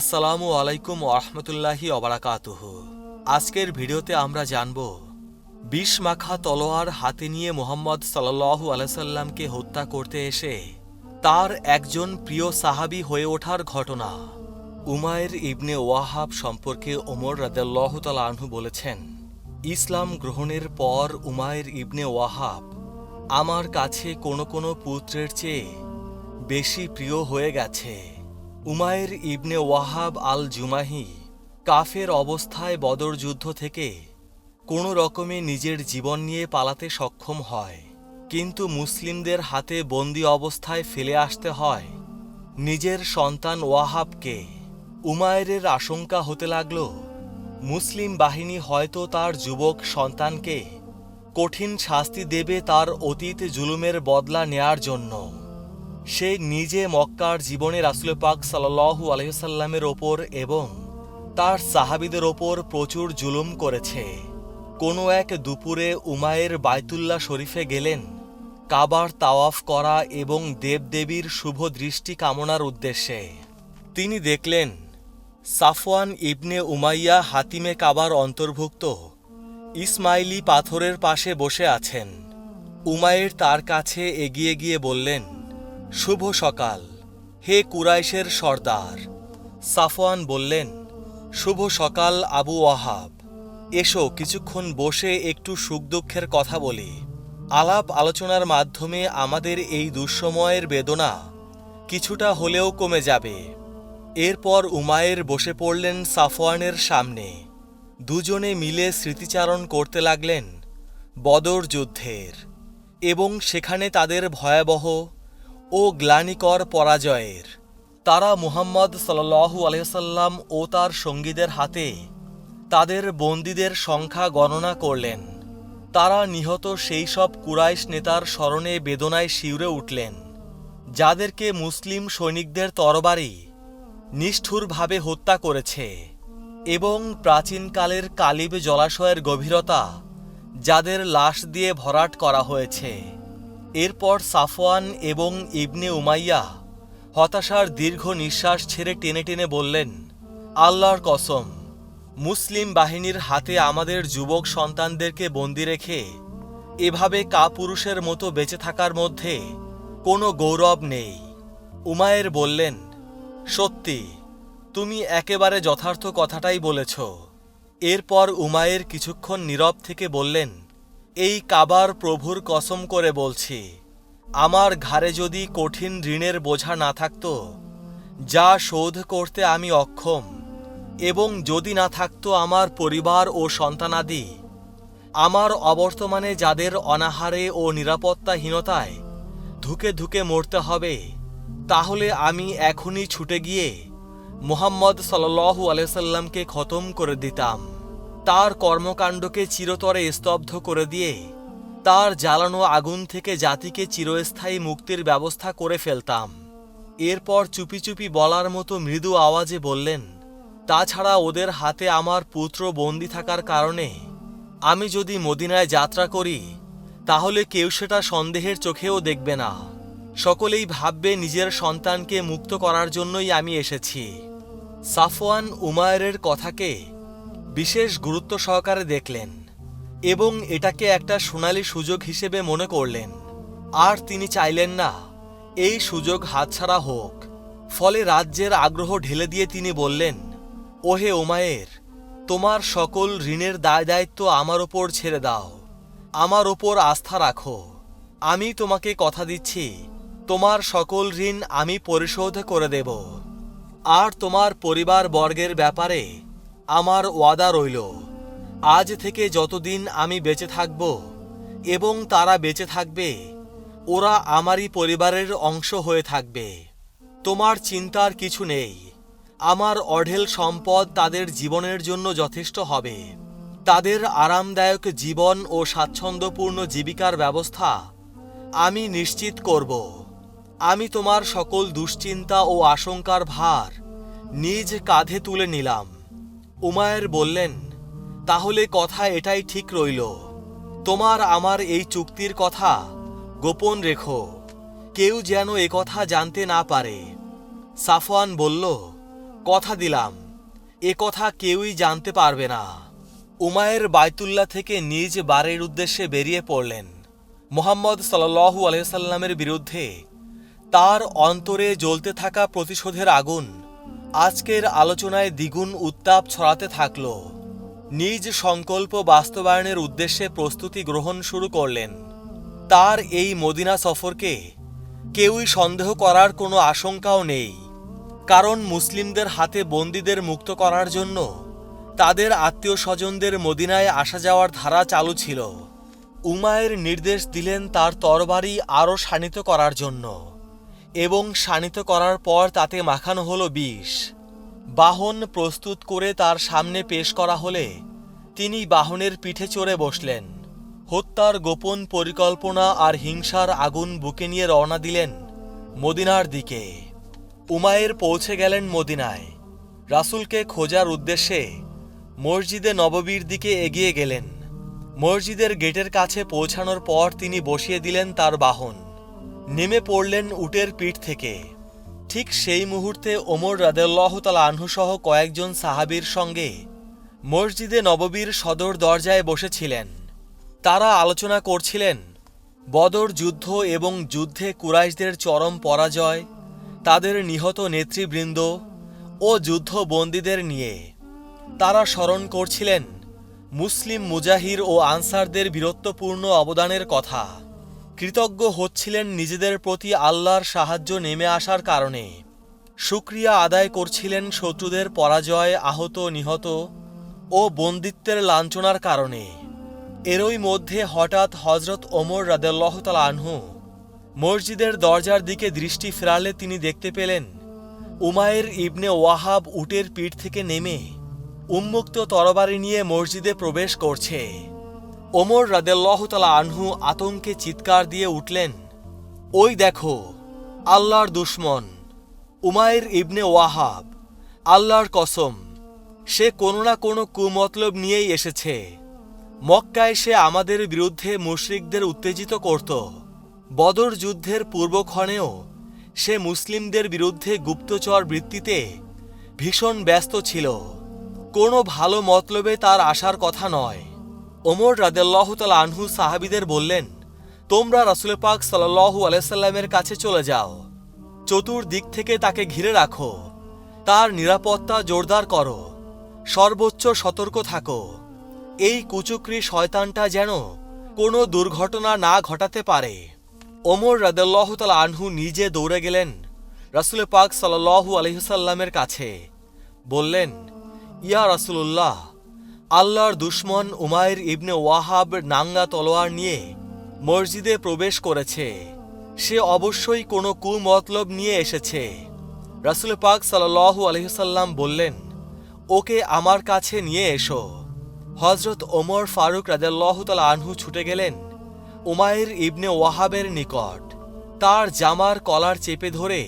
আসসালামু আলাইকুম ওরহমতুল্লাহি অবরাকাতুহ আজকের ভিডিওতে আমরা জানব বিষ মাখা তলোয়ার হাতে নিয়ে মোহাম্মদ সাল্লাল্লাহু আলাইসাল্লামকে হত্যা করতে এসে তার একজন প্রিয় সাহাবী হয়ে ওঠার ঘটনা। উমায়ের ইবনে ওয়াহাব সম্পর্কে ওমর রাদাল্লাহ আনহু বলেছেন, ইসলাম গ্রহণের পর উমায়ের ইবনে ওয়াহাব আমার কাছে কোনো কোনো পুত্রের চেয়ে বেশি প্রিয় হয়ে গেছে। উমায়ের ইবনে ওয়াহাব আল জুমাহি কাফের অবস্থায় বদর যুদ্ধ থেকে কোনো রকমে নিজের জীবন নিয়ে পালাতে সক্ষম হয়। কিন্তু মুসলিমদের হাতে বন্দি অবস্থায় ফেলে আসতে হয়। নিজের সন্তান ওয়াহাবকে উমায়ের আশঙ্কা হতে লাগল, মুসলিম বাহিনী হয়তো তার যুবক সন্তানকে কঠিন শাস্তি দেবে তার অতীত জুলুমের বদলা নেয়ার জন্য। সে নিজে মক্কার জীবনে রাসুল পাক সাল্লাহু আলহিসাল্লামের ওপর এবং তার সাহাবিদের ওপর প্রচুর জুলুম করেছে। কোনো এক দুপুরে উমায়ের বায়তুল্লাহ শরীফে গেলেন, কাবার তাওয়াফ করা এবং দেবদেবীর শুভ দৃষ্টি কামনার উদ্দেশ্যে। তিনি দেখলেন, সাফওয়ান ইবনে উমাইয়া হাতিমে কাবার অন্তর্ভুক্ত, ইসমাইলি পাথরের পাশে বসে আছেন। উমায়ের তার কাছে এগিয়ে গিয়ে বললেন শুভ সকাল। হে কুরাইশের সর্দার। সাফওয়ান বললেন, শুভ সকাল, আবু ওয়াহাব। এসো, কিছুক্ষণ বসে একটু সুখ দুঃখের কথা বলি। আলাপ আলোচনার মাধ্যমে আমাদের এই দুঃসময়ের বেদনা কিছুটা হলেও কমে যাবে। এরপর উমায়ের বসে পড়লেন সাফওয়ানের সামনে। দুজনে মিলে স্মৃতিচারণ করতে লাগলেন বদর যুদ্ধের। এবং সেখানে তাদের ভয়াবহ ও গ্লানিকর পরাজয়ের। তারা মুহাম্মদ সাল্লাল্লাহু আলহাম ও তার সঙ্গীদের হাতে তাদের বন্দীদের সংখ্যা গণনা করলেন। তারা নিহত সেই সব কুরাইশ নেতার স্মরণে বেদনায় শিউরে উঠলেন। যাদেরকে মুসলিম সৈনিকদের তরবারি নিষ্ঠুরভাবে হত্যা করেছে এবং প্রাচীনকালের কালিব জলাশয়ের গভীরতা যাদের লাশ দিয়ে ভরাট করা হয়েছে। এরপর সাফওয়ান এবং ইবনে উমাইয়া হতাশার দীর্ঘ নিঃশ্বাস ছেড়ে টেনে টেনে বললেন, আল্লাহর কসম, মুসলিম বাহিনীর হাতে আমাদের যুবক সন্তানদেরকে বন্দি রেখে এভাবে কাপুরুষের মতো বেঁচে থাকার মধ্যে কোনো গৌরব নেই। উমায়ের বললেন, সত্যি, তুমি একেবারে যথার্থ কথাটাই বলেছ। এরপর উমায়ের কিছুক্ষণ নীরব থেকে বললেন এই কাবার প্রভুর কসম করে বলছি, আমার ঘাড়ে যদি কঠিন ঋণের বোঝা না থাকত, যা শোধ করতে আমি অক্ষম, এবং যদি না থাকতো আমার পরিবার ও সন্তানাদি, আমার অবর্তমানে যাদের অনাহারে ও নিরাপত্তাহীনতায় ধুকে ধুকে মরতে হবে, তাহলে আমি এখনই ছুটে গিয়ে মোহাম্মদ সাল্লু আলাইসাল্লামকে খতম করে দিতাম। তার কর্মকাণ্ডকে চিরতরে স্তব্ধ করে দিয়ে তার জ্বালানো আগুন থেকে জাতিকে চিরস্থায়ী মুক্তির ব্যবস্থা করে ফেলতাম। এরপর চুপি চুপি বলার মতো মৃদু আওয়াজে বললেন, তাছাড়া ওদের হাতে আমার পুত্র বন্দি থাকার কারণে আমি যদি মদিনায় যাত্রা করি, তাহলে কেউ সেটা সন্দেহের চোখেও দেখবে না। সকলেই ভাববে নিজের সন্তানকে মুক্ত করার জন্যই আমি এসেছি। সাফওয়ান উমায়ের কথাকে বিশেষ গুরুত্ব সহকারে দেখলেন এবং এটাকে একটা সোনালি সুযোগ হিসেবে মনে করলেন। আর তিনি চাইলেন না, এই সুযোগ হাতছাড়া হোক। ফলে রাজ্যের আগ্রহ ঢেলে দিয়ে তিনি বললেন, ওহে ওমায়ের, তোমার সকল ঋণের দায় দায়িত্ব আমার ওপর ছেড়ে দাও। আমার ওপর আস্থা রাখো। আমি তোমাকে কথা দিচ্ছি, তোমার সকল ঋণ আমি পরিশোধ করে দেব। আর তোমার পরিবার বর্গের ব্যাপারে আমার ওয়াদা রইল, আজ থেকে যতদিন আমি বেঁচে থাকব এবং তারা বেঁচে থাকবে, ওরা আমারই পরিবারের অংশ হয়ে থাকবে। তোমার চিন্তার কিছু নেই, আমার অঢেল সম্পদ তাদের জীবনের জন্য যথেষ্ট হবে। তাদের আরামদায়ক জীবন ও স্বাচ্ছন্দ্যপূর্ণ জীবিকার ব্যবস্থা আমি নিশ্চিত করব। আমি তোমার সকল দুশ্চিন্তা ও আশঙ্কার ভার নিজ কাঁধে তুলে নিলাম। উমায়ের বললেন, তাহলে কথা এটাই ঠিক রইল। তোমার আমার এই চুক্তির কথা গোপন রেখো। কেউ যেন এ কথা জানতে না পারে। সাফওয়ান বলল, কথা দিলাম। এ কথা কেউই জানতে পারবে না। উমায়ের বায়তুল্লাহ থেকে নিজ বাড়ির উদ্দেশ্যে বেরিয়ে পড়লেন। মোহাম্মদ সাল্লু আলহামের বিরুদ্ধে তার অন্তরে জ্বলতে থাকা প্রতিশোধের আগুন আজকের আলোচনায় দ্বিগুণ উত্তাপ ছড়াতে থাকল। নিজ সংকল্প বাস্তবায়নের উদ্দেশ্যে প্রস্তুতি গ্রহণ শুরু করলেন। তার এই মদিনা সফরকে কেউই সন্দেহ করার কোনো আশঙ্কাও নেই। কারণ মুসলিমদের হাতে বন্দীদের মুক্ত করার জন্য তাদের আত্মীয় স্বজনদের মদিনায় আসা যাওয়ার ধারা চালু ছিল। উমায়ের নির্দেশ দিলেন তার তরবারি আরও শানিত করার জন্য। এবং শানিত করার পর তাতে মাখানো হলো বিষ। বাহন প্রস্তুত করে তার সামনে পেশ করা হলে তিনি বাহনের পিঠে চড়ে বসলেন। হত্যার গোপন পরিকল্পনা আর হিংসার আগুন বুকে নিয়ে রওনা দিলেন মদিনার দিকে। উমায়ের পৌঁছে গেলেন মদিনায়। রাসূলকে খোঁজার উদ্দেশ্যে মসজিদে নববীর দিকে এগিয়ে গেলেন। মসজিদের গেটের কাছে পৌঁছানোর পর তিনি বসিয়ে দিলেন তার বাহন। নেমে পড়লেন উটের পিঠ থেকে। ঠিক সেই মুহূর্তে ওমর রাদেল্লাহ তালা আনহু সহ কয়েকজন সাহাবীর সঙ্গে মসজিদে নববীর সদর দরজায় বসেছিলেন। তারা আলোচনা করছিলেন, বদর যুদ্ধ এবং যুদ্ধে কুরাইশদের চরম পরাজয়, তাদের নিহত নেতৃবৃন্দ ও যুদ্ধবন্দীদের নিয়ে। তারা স্মরণ করছিলেন মুসলিম মুজাহির ও আনসারদের বীরত্বপূর্ণ অবদানের কথা। কৃতজ্ঞ হচ্ছিলেন নিজেদের প্রতি আল্লাহর সাহায্য নেমে আসার কারণে। সুক্রিয়া আদায় করছিলেন শত্রুদের পরাজয়, আহত, নিহত ও বন্দিত্বের লাঞ্ছনার কারণে। এরই মধ্যে হঠাৎ হজরত ওমর রাদেল্লাহ তালা আনহু মসজিদের দরজার দিকে দৃষ্টি ফেরালে তিনি দেখতে পেলেন, উমায়ের ইবনে ওয়াহাব উটের পিঠ থেকে নেমে উন্মুক্ত তরবারি নিয়ে মসজিদে প্রবেশ করছে। ওমর রাদেল্লাহতালা আনহু আতঙ্কে চিৎকার দিয়ে উঠলেন, ওই দেখো, আল্লাহর দুশ্মন উমায়ের ইবনে ওয়াহাব, আল্লাহর কসম, সে কোনো না কোনো কুমতলব নিয়েই এসেছে। মক্কায় সে আমাদের বিরুদ্ধে মুশরিকদের উত্তেজিত করত। বদর যুদ্ধের পূর্বক্ষণেও সে মুসলিমদের বিরুদ্ধে গুপ্তচর বৃত্তিতে ভীষণ ব্যস্ত ছিল। কোনো ভালো মতলবে তার আসার কথা নয়। ওমর রাদেল্লাহতাল আনহু সাহাবিদের বললেন, তোমরা রাসুল পাক সাল্লাহু আলাইসাল্লামের কাছে চলে যাও। চতুর্দিক থেকে তাকে ঘিরে রাখো। তার নিরাপত্তা জোরদার করো। সর্বোচ্চ সতর্ক থাকো। এই কুচুকরি শয়তানটা যেন কোনো দুর্ঘটনা না ঘটাতে পারে। ওমর রাদেল্লাহতাল আনহু নিজে দৌড়ে গেলেন রাসুল পাক সাল্লাহু আলহিসাল্লামের কাছে। বললেন, ইয়া রাসুল্লাহ আল্লাহর দুশ্মন উমায়ের ইবনে ওয়াহাব নাঙ্গা তলোয়ার নিয়ে মসজিদে প্রবেশ করেছে। সে অবশ্যই কোনো কুমতলব নিয়ে এসেছে। রাসুল পাক সাল্লাহু আলহিসাল্লাম বললেন, ওকে আমার কাছে নিয়ে এসো। হজরত ওমর ফারুক রাজাল্লাহ তালা আনহু ছুটে গেলেন উমায়ের ইবনে ওয়াহাবের নিকট। তার জামার কলার চেপে ধরে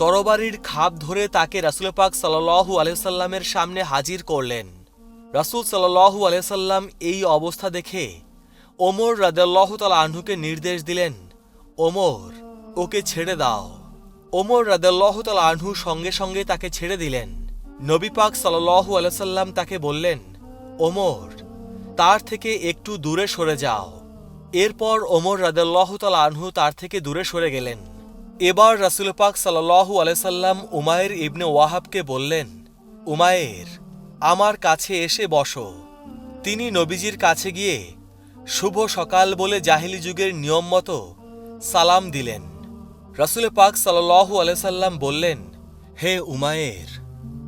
তরবারির খাপ ধরে তাকে রাসুল পাক সাল্লাহু আলহিসাল্লামের সামনে হাজির করলেন। রাসুল সাল্লাহু আলহিসাল্লাম এই অবস্থা দেখে ওমর রাজাল্লাহ তালা আনহুকে নির্দেশ দিলেন, ওমর, ওকে ছেড়ে দাও। ওমর রাদাল্লাহ তালা আনহু সঙ্গে সঙ্গে তাকে ছেড়ে দিলেন। নবী পাক সাল্লাহু আলসাল্লাম তাকে বললেন, ওমর, তার থেকে একটু দূরে সরে যাও। এরপর ওমর রাদাল্লাহ তালা আনহু তার থেকে দূরে সরে গেলেন। এবার রাসুল পাক সাল্লাহু আলসাল্লাম উমায়ের ইবনে ওয়াহাবকে বললেন, উমায়ের আমার কাছে এসে বসো। তিনি নবীজির কাছে গিয়ে, শুভ সকাল বলে জাহিলি যুগের নিয়ম মতো সালাম দিলেন। রাসুল পাক সাল্লাহু আলসাল্লাম বললেন, হে উমায়ের,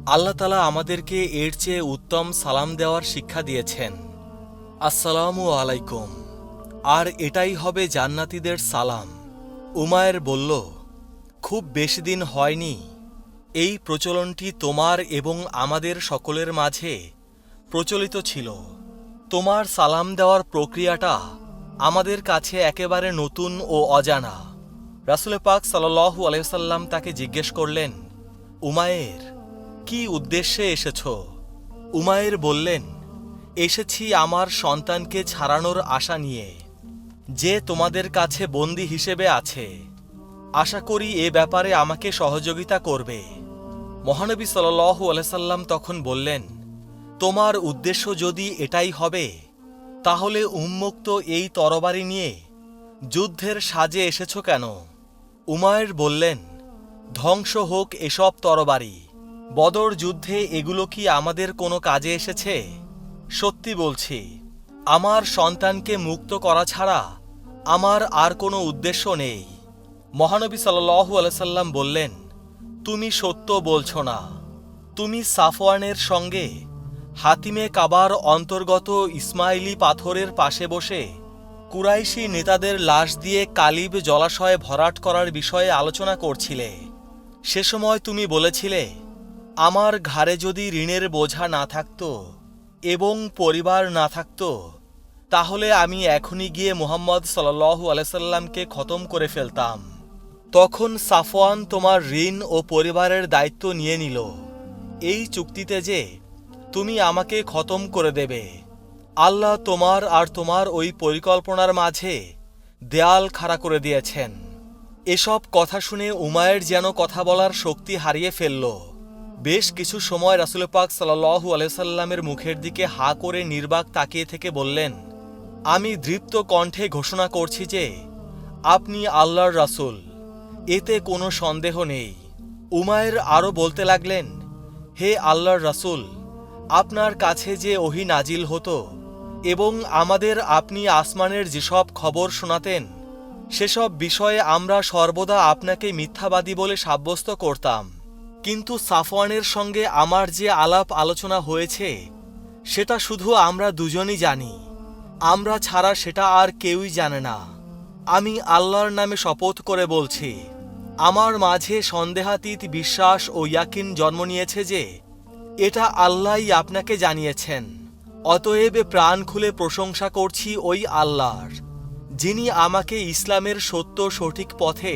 আল্লাহ তালা আমাদেরকে এর চেয়ে উত্তম সালাম দেওয়ার শিক্ষা দিয়েছেন। আসসালামু আলাইকুম। আর এটাই হবে জান্নাতীদের সালাম। উমায়ের বলল, খুব বেশি দিন হয়নি এই প্রচলনটি তোমার এবং আমাদের সকলের মাঝে প্রচলিত ছিল। তোমার সালাম দেওয়ার প্রক্রিয়াটা আমাদের কাছে একেবারে নতুন ও অজানা। রাসুল পাক সাল্লাহু আলাইসাল্লাম তাকে জিজ্ঞেস করলেন, উমায়ের, কি উদ্দেশ্যে এসেছ? উমায়ের বললেন, এসেছি আমার সন্তানকে ছাড়ানোর আশা নিয়ে। যে তোমাদের কাছে বন্দী হিসেবে আছে। আশা করি এ ব্যাপারে আমাকে সহযোগিতা করবে। মহানবী সাল্লাল্লাহু আলাইসাল্লাম তখন বললেন, তোমার উদ্দেশ্য যদি এটাই হবে, তাহলে উন্মুক্ত এই তরবারি নিয়ে যুদ্ধের সাজে এসেছ কেন? উমায়ের বললেন, ধ্বংস হোক এসব তরবারি। বদর যুদ্ধে এগুলো কি আমাদের কোনো কাজে এসেছে? সত্যি বলছি, আমার সন্তানকে মুক্ত করা ছাড়া আমার আর কোনো উদ্দেশ্য নেই। মহানবী সাল্লাল্লাহু আলাইসাল্লাম বললেন তুমি সত্য বলছো না। তুমি সাফওয়ানের সঙ্গে হাতিমে কাবার অন্তর্গত ইসমাইলি পাথরের পাশে বসে কুরাইশি নেতাদের লাশ দিয়ে কালিব জলাশয়ে ভরাট করার বিষয়ে আলোচনা করছিলে। সে সময় তুমি বলেছিলে, আমার ঘাড়ে যদি ঋণের বোঝা না থাকত এবং পরিবার না থাকত, তাহলে আমি এখনই গিয়ে মোহাম্মদ সাল্লাল্লাহু আলাইসাল্লামকে খতম করে ফেলতাম। তখন সাফওয়ান তোমার ঋণ ও পরিবারের দায়িত্ব নিয়ে নিল। এই চুক্তিতে যে তুমি আমাকে খতম করে দেবে। আল্লাহ তোমার আর তোমার ওই পরিকল্পনার মাঝে দেয়াল খাড়া করে দিয়েছেন। এসব কথা শুনে উমায়ের যেন কথা বলার শক্তি হারিয়ে ফেলল। বেশ কিছু সময় রাসুল পাক সাল্লাহু আলাইসাল্লামের মুখের দিকে হা করে নির্বাক তাকিয়ে থেকে বললেন, আমি দৃপ্ত কণ্ঠে ঘোষণা করছি যে, আপনি আল্লাহর রাসূল। এতে কোনো সন্দেহ নেই। উমায়ের আরও বলতে লাগলেন, হে আল্লাহর রাসূল, আপনার কাছে যে ওহি নাজিল হতো এবং আমাদের আপনি আসমানের যেসব খবর শোনাতেন, সেসব বিষয়ে আমরা সর্বদা আপনাকে মিথ্যাবাদী বলে সাব্যস্ত করতাম। কিন্তু সাফওয়ানের সঙ্গে আমার যে আলাপ আলোচনা হয়েছে, সেটা শুধু আমরা দুজনই জানি। আমরা ছাড়া সেটা আর কেউই জানে না। আমি আল্লাহর নামে শপথ করে বলছি আমার মাঝে সন্দেহাতীত বিশ্বাস ও ইয়াকিন জন্ম নিয়েছে যে, এটা আল্লাহই আপনাকে জানিয়েছেন। অতএব প্রাণ খুলে প্রশংসা করছি ওই আল্লাহর, যিনি আমাকে ইসলামের সত্য সঠিক পথে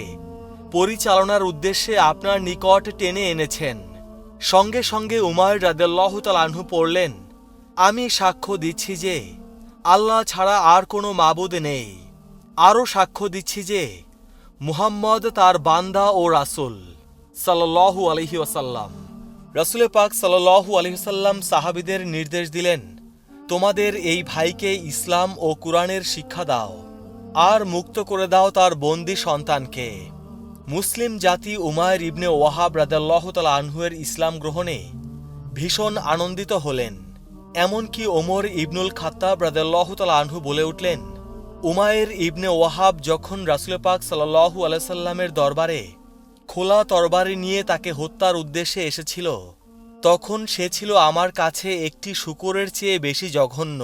পরিচালনার উদ্দেশ্যে আপনার নিকট টেনে এনেছেন। সঙ্গে সঙ্গে উমায় রাদেল্লাহ তালাহু পড়লেন, আমি সাক্ষ্য দিচ্ছি যে, আল্লাহ ছাড়া আর কোনো মাবুদ নেই। আরও সাক্ষ্য দিচ্ছি যে মুহাম্মদ তার বান্দা ও রাসুল সাল্লাহু আলহি ওয়াসাল্লাম। রাসুলে পাক সাল্লাহু আলহিসাল্লাম সাহাবিদের নির্দেশ দিলেন, তোমাদের এই ভাইকে ইসলাম ও কুরআনের শিক্ষা দাও আর মুক্ত করে দাও তার বন্দি সন্তানকে। মুসলিম জাতি উমায়ের ইবনে ওয়াহাব রাদাল্লাহ তালা আনহুয়ের ইসলাম গ্রহণে ভীষণ আনন্দিত হলেন। এমনকি ওমর ইবনুল খাত্তাব রাদাল্লাহ তালা আনহু বলে উঠলেন উমায়ের ইবনে ওয়াহাব যখন রাসুল পাক সাল্লাহু আলাইসাল্লামের দরবারে খোলা তরবারি নিয়ে তাকে হত্যার উদ্দেশ্যে এসেছিল, তখন সে ছিল আমার কাছে একটি শুকুরের চেয়ে বেশি জঘন্য।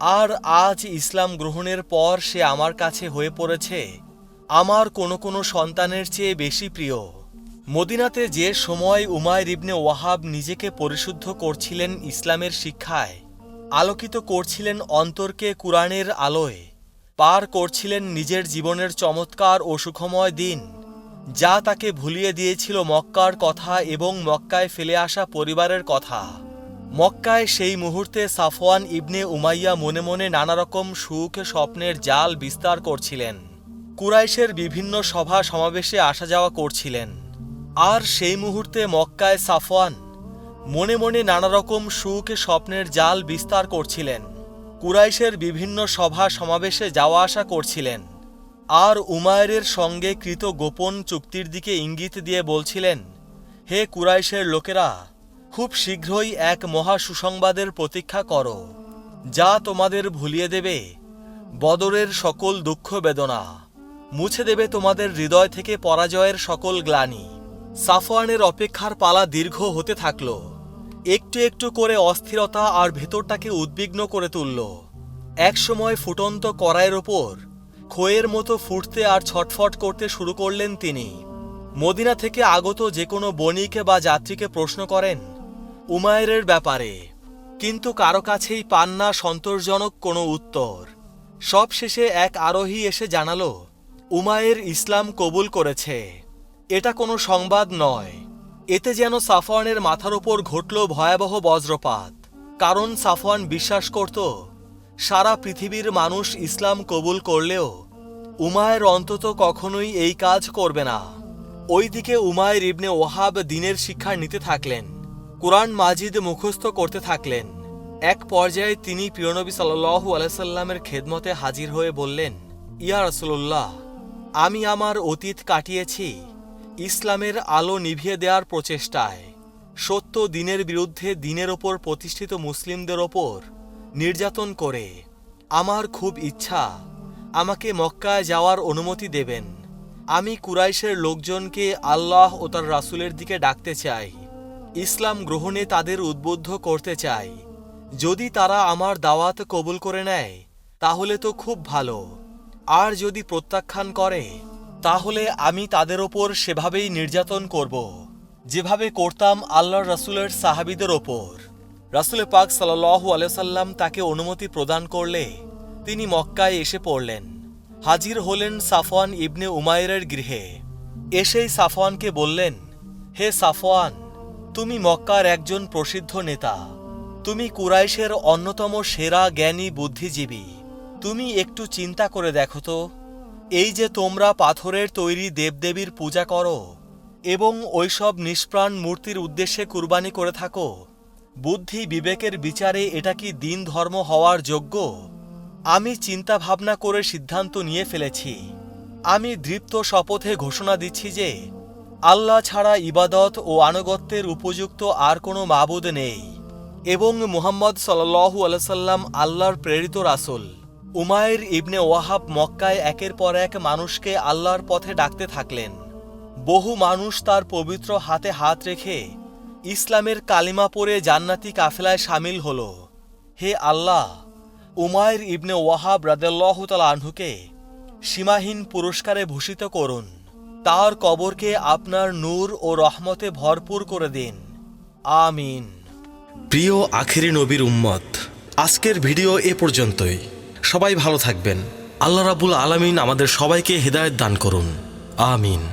আর আজ ইসলাম গ্রহণের পর সে আমার কাছে হয়ে পড়েছে, আমার কোনো কোনো সন্তানের চেয়ে বেশি প্রিয়। মদিনাতে যে সময় উমায় ইবনে ওয়াহাব নিজেকে পরিশুদ্ধ করছিলেন ইসলামের শিক্ষায়, আলোকিত করছিলেন অন্তরকে কুরআনের আলোয় পার করছিলেন নিজের জীবনের চমৎকার ও সুখময় দিন, যা তাকে ভুলিয়ে দিয়েছিল মক্কার কথা এবং মক্কায় ফেলে আসা পরিবারের কথা। মক্কায় সেই মুহূর্তে সাফওয়ান ইবনে উমাইয়া মনে মনে নানা রকম সুখ, স্বপ্নের জাল বিস্তার করছিলেন। কুরাইশের বিভিন্ন সভা সমাবেশে আসা যাওয়া করছিলেন। আর সেই মুহূর্তে মক্কায় সাফওয়ান মনে মনে নানা রকম সুখ, স্বপ্নের জাল বিস্তার করছিলেন। কুরাইশের বিভিন্ন সভা সমাবেশে যাওয়া আসা করছিলেন। আর উমায়ের সঙ্গে কৃত গোপন চুক্তির দিকে ইঙ্গিত দিয়ে বলছিলেন, হে কুরাইশের লোকেরা, খুব শীঘ্রই এক মহা সুসংবাদের প্রতীক্ষা করো, যা তোমাদের ভুলিয়ে দেবে বদরের সকল দুঃখ বেদনা, মুছে দেবে তোমাদের হৃদয় থেকে পরাজয়ের সকল গ্লানি। সাফওয়ানের অপেক্ষার পালা দীর্ঘ হতে থাকল। একটু একটু করে অস্থিরতা আর ভেতরটাকে উদ্বিগ্ন করে তুলল। একসময় ফুটন্ত কড়াইয়ের ওপর খোয়ের মতো ফুটতে আর ছটফট করতে শুরু করলেন তিনি। মদিনা থেকে আগত যে কোনো বণিক বা যাত্রীকে প্রশ্ন করেন উমায়ের ব্যাপারে। কিন্তু কারও কাছেই পান না সন্তোষজনক কোনো উত্তর। সবশেষে এক আরোহী এসে জানালো উমায়ের ইসলাম কবুল করেছে। এটা কোনো সংবাদ নয়। এতে যেন সাফওয়ানের মাথার ওপর ঘটল ভয়াবহ বজ্রপাত। কারণ সাফওয়ান বিশ্বাস করত, সারা পৃথিবীর মানুষ ইসলাম কবুল করলেও উমায়ের অন্তত কখনোই এই কাজ করবে না। ওইদিকে উমায়ের ইবনে ওহাব দিনের শিক্ষা নিতে থাকলেন, কোরআন মাজিদ মুখস্থ করতে থাকলেন। এক পর্যায়ে তিনি প্রিয়নবী সাল্লু আলাইসাল্লামের খেদমতে হাজির হয়ে বললেন, ইয়া রসুল্লাহ আমি আমার অতীত কাটিয়েছি ইসলামের আলো নিভিয়ে দেওয়ার প্রচেষ্টায়। সত্য দিনের বিরুদ্ধে দিনের ওপর প্রতিষ্ঠিত মুসলিমদের ওপর নির্যাতন করে। আমার খুব ইচ্ছা, আমাকে মক্কায় যাওয়ার অনুমতি দেবেন। আমি কুরাইশের লোকজনকে আল্লাহ ও তার রাসূলের দিকে ডাকতে চাই। ইসলাম গ্রহণে তাদের উদ্বুদ্ধ করতে চাই। যদি তারা আমার দাওয়াত কবুল করে নেয়, তাহলে তো খুব ভালো। আর যদি প্রত্যাখ্যান করে তাহলে আমি তাদের ওপর সেভাবেই নির্যাতন করব। যেভাবে করতাম আল্লাহর রাসূলের সাহাবীদের ওপর। রাসূলে পাক সাল্লাল্লাহু আলাইহি সাল্লাম তাকে অনুমতি প্রদান করলে তিনি মক্কায় এসে পড়লেন। হাজির হলেন সাফওয়ান ইবনে উমায়ের গৃহে। এসেই সাফওয়ানকে বললেন, হে সাফওয়ান, তুমি মক্কার একজন প্রসিদ্ধ নেতা। তুমি কুরাইশের অন্যতম সেরা জ্ঞানী বুদ্ধিজীবী। তুমি একটু চিন্তা করে দেখো তো। এই যে তোমরা পাথরের তৈরি দেবদেবীর পূজা করো এবং ওইসব নিষ্প্রাণ মূর্তির উদ্দেশ্যে কুরবানি করে থাকো, বুদ্ধি বিবেকের বিচারে এটা কি দিন ধর্ম হওয়ার যোগ্য? আমি চিন্তা ভাবনা করে সিদ্ধান্ত নিয়ে ফেলেছি। আমি দৃপ্ত শপথে ঘোষণা দিচ্ছি যে, আল্লাহ ছাড়া ইবাদত ও আনুগত্যের উপযুক্ত আর কোনো মাবুদ নেই এবং মুহাম্মদ সাল্লাল্লাহু আলাইসাল্লাম আল্লাহর প্রেরিত রাসূল। উমায়ের ইবনে ওয়াহাব মক্কায় একের পর এক মানুষকে আল্লাহর পথে ডাকতে থাকলেন। বহু মানুষ তার পবিত্র হাতে হাত রেখে ইসলামের কালিমা পরে জান্নাতি কাফেলায় সামিল হল। হে আল্লাহ উমায়ের ইবনে ওয়াহাব রাদেল্লাহ আনহুকে সীমাহীন পুরস্কারে ভূষিত করুন। তার কবরকে আপনার নূর ও রহমতে ভরপুর করে দিন। আমিন। প্রিয় আখেরি নবীর উম্মত, আজকের ভিডিও এ পর্যন্তই। সবাই ভালো থাকবেন। আল্লাহ রাবুল আলমিন আমাদের সবাইকে হেদায়ত দান করুন। আমিন।